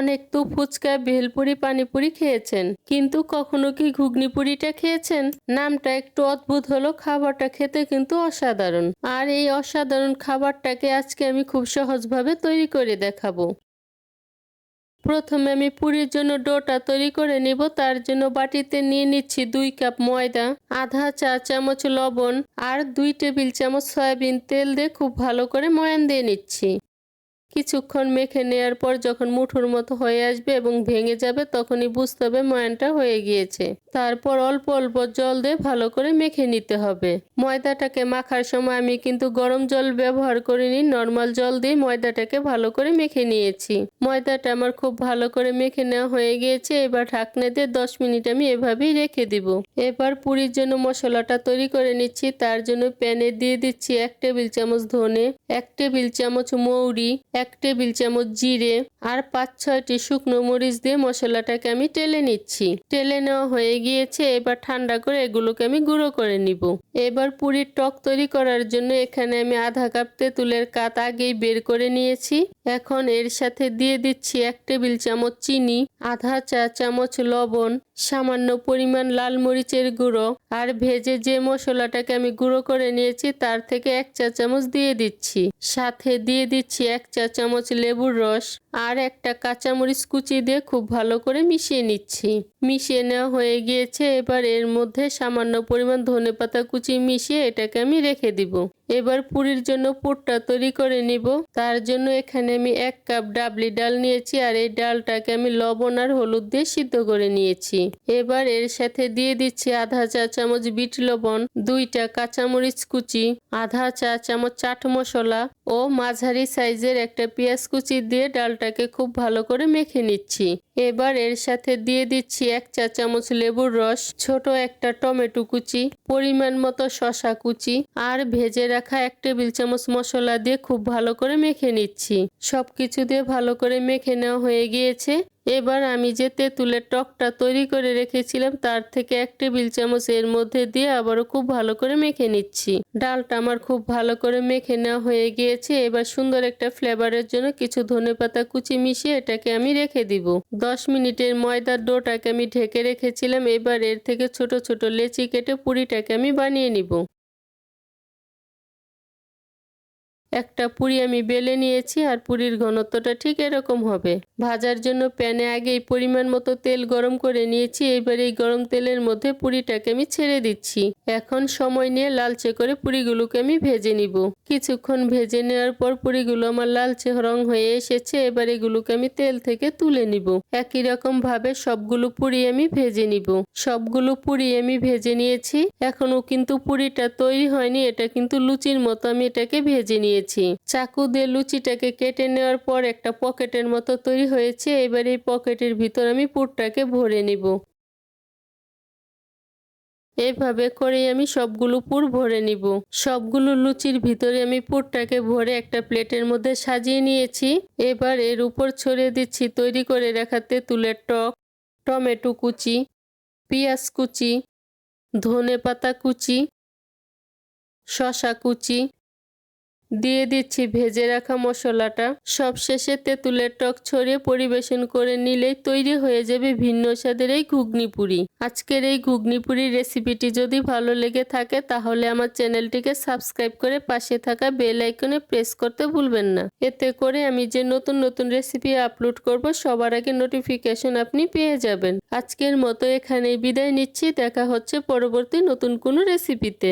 অনেক তো ফুচকা, ভেলপুরি, পানিপুরি খেয়েছেন। কিন্তু কখনো কি ঘুগনি পুরিটা খেয়েছেন? নামটা একটু অদ্ভুত হলো, খাবারটা খেতে কিন্তু অসাধারণ। আর এই অসাধারণ খাবারটাকে আজকে আমি খুব সহজভাবে তৈরি করে দেখাবো। প্রথমে আমি পুরির জন্য ডোটা তৈরি করে নিব, তার জন্য বাটিতে নিয়ে নিচ্ছি দুই কাপ ময়দা, আধা চা চামচ লবণ আর দুই টেবিল চামচ সয়াবিন তেল দিয়ে খুব ভালো করে ময়ান দিয়ে নিচ্ছি। কিছুক্ষণ মেখে নেওয়ার পর যখন মুঠোর মতো হয়ে আসবে এবং ভেঙে যাবে, তখনই বুঝতে হবে ময়ানটা হয়ে গিয়েছে। তারপর অল্প অল্প জল দিয়ে ভালো করে মেখে নিতে হবে। ময়দাটাকে মাখার সময় আমি কিন্তু গরম জল ব্যবহার করিনি, নর্মাল জল দিয়ে ময়দাটাকে ভালো করে মেখে নিয়েছি। ময়দাটা আমার খুব ভালো করে মেখে নেওয়া হয়ে গিয়েছে, এবার ঢাকনা দিয়ে দশ মিনিট আমি এভাবেই রেখে দিব। এবার পুরীর জন্য মশলাটা তৈরি করে নিচ্ছি, তার জন্য প্যানে দিয়ে দিচ্ছি এক টেবিল চামচ ধনে, এক টেবিল চামচ মৌরি এক টেবিল চামচ জিরে আর পাঁচ ছয়টি শুকনো মরিচ দিয়ে মশলাটাকে আমি টেলে নিচ্ছি। টেলে নেওয়া হয়ে গিয়েছে, এবার ঠান্ডা করে এগুলোকে আমি গুঁড়ো করে নিব। এবার পুরীর টক তৈরি করার জন্য এখানে আমি আধা কাপ তেঁতুলের কাত আগেই বের করে নিয়েছি। এখন এর সাথে দিয়ে দিচ্ছি এক টেবিল চামচ চিনি, আধা চা চামচ লবণ, সামান্য পরিমাণ লাল মরিচের গুঁড়ো আর ভেজে যে মশলাটাকে আমি গুঁড়ো করে নিয়েছি, তার থেকে এক চা চামচ দিয়ে দিচ্ছি। সাথে দিয়ে দিচ্ছি এক চা চামচ লেবুর রস। আর একটা কাঁচামরিচ কুচি দিয়ে খুব ভালো করে মিশিয়ে নিচ্ছি। মিশিয়ে নেওয়া হয়ে গিয়েছে, এবার এর মধ্যে সামান্য পরিমাণ ধনে পাতা কুচি মিশিয়ে এটাকে আমি রেখে দিব। এবার পুরির জন্য পুরটা তৈরি করে নিব। তার জন্য এখানে আমি এক কাপ ডাবলি ডাল নিয়েছি আর এই ডালটাকে আমি লবণ আর হলুদ দিয়ে সিদ্ধ করে নিয়েছি। এবার এর সাথে দিয়ে দিচ্ছি আধা চা চামচ বিট লবণ, দুইটা কাঁচামরিচ কুচি, আধা চা চামচ চাট মশলা ও মাঝারি সাইজের একটা পেঁয়াজ কুচি দিয়ে ডালটাকে খুব ভালো করে মেখে নিচ্ছি। এবার এর সাথে দিয়ে দিচ্ছি এক চা চামচ লেবুর রস, ছোট একটা টমেটো কুচি, পরিমাণ মতো শশা কুচি আর ভেজে রাখা এক টেবিল চামচ মশলা দিয়ে খুব ভালো করে মেখে নিচ্ছি। সব কিছু দিয়ে ভালো করে মেখে নেওয়া হয়ে গিয়েছে। এবার আমি যে তেঁতুলের টকটা তৈরি করে রেখেছিলাম, তার থেকে এক টেবিল চামচ এর মধ্যে দিয়ে আবারও খুব ভালো করে মেখে নিচ্ছি। ডালটা আমার খুব ভালো করে মেখে নেওয়া হয়ে গিয়েছে। এবার সুন্দর একটা ফ্লেভারের জন্য কিছু ধনে পাতা কুচি মিশিয়ে এটাকে আমি রেখে দিব। দশ মিনিটের ময়দার ডোটাকে আমি ঢেকে রেখেছিলাম। এবার এর থেকে ছোট ছোট লেচি কেটে পুরিটাকে আমি বানিয়ে নিব। একটা পুরি আমি বেলে নিয়েছি আর পুরির ঘনত্বটা ঠিক এরকম হবে। ভাজার জন্য প্যানে আগে এই পরিমাণ মতো তেল গরম করে নিয়েছি, এবার এই গরম তেলের মধ্যে পুরিটাকে আমি ছেড়ে দিচ্ছি। এখন সময় নিয়ে লালচে করে পুরিগুলোকে আমি ভেজে নিব। কিছুক্ষণ ভেজে নেওয়ার পর পুরিগুলো আমার লালচে রং হয়ে এসেছে, এবার এগুলোকে আমি তেল থেকে তুলে নিব। একই রকম ভাবে সবগুলো পুরি আমি ভেজে নিব। সবগুলো পুরি আমি ভেজে নিয়েছি এখনও কিন্তু পুরিটা তৈরি হয়নি, এটা কিন্তু লুচির মতো আমি এটাকে ভেজে নিয়েছি। নিয়েছি চাকু দিয়ে লুচিটাকে কেটে নেওয়ার পর একটা পকেটের মতো তৈরি হয়েছে। এবার এই পকেটের ভিতর আমি পুরটাকে ভরে নিব। এভাবে করে আমি সবগুলো পুর ভরে নিব। সবগুলো লুচির ভিতরে আমি পুরটাকে ভরে একটা প্লেটের মধ্যে সাজিয়ে নিয়েছি। এবার এর উপর ছড়িয়ে দিচ্ছি তৈরি করে রাখা তেঁতুলের টক, টমেটো কুচি, পেঁয়াজ কুচি ধনে পাতা কুচি শশা কুচি দিয়ে দিচ্ছি ভেজে রাখা মশলাটা। সবশেষে তেঁতুলের টক ছড়িয়ে পরিবেশন করে নিলেই তৈরি হয়ে যাবে ভিন্ন স্বাদের এই ঘুগনি পুরি আজকের এই ঘুগনি পুরির রেসিপিটি যদি ভালো লেগে থাকে, তাহলে আমার চ্যানেলটিকে সাবস্ক্রাইব করে পাশে থাকা বেল আইকনে প্রেস করতে ভুলবেন না। এতে করে আমি যে নতুন নতুন রেসিপি আপলোড করব, সবার আগে নোটিফিকেশন আপনি পেয়ে যাবেন। আজকের মতো এখানেই বিদায় নিচ্ছি, দেখা হচ্ছে পরবর্তী নতুন কোনো রেসিপিতে।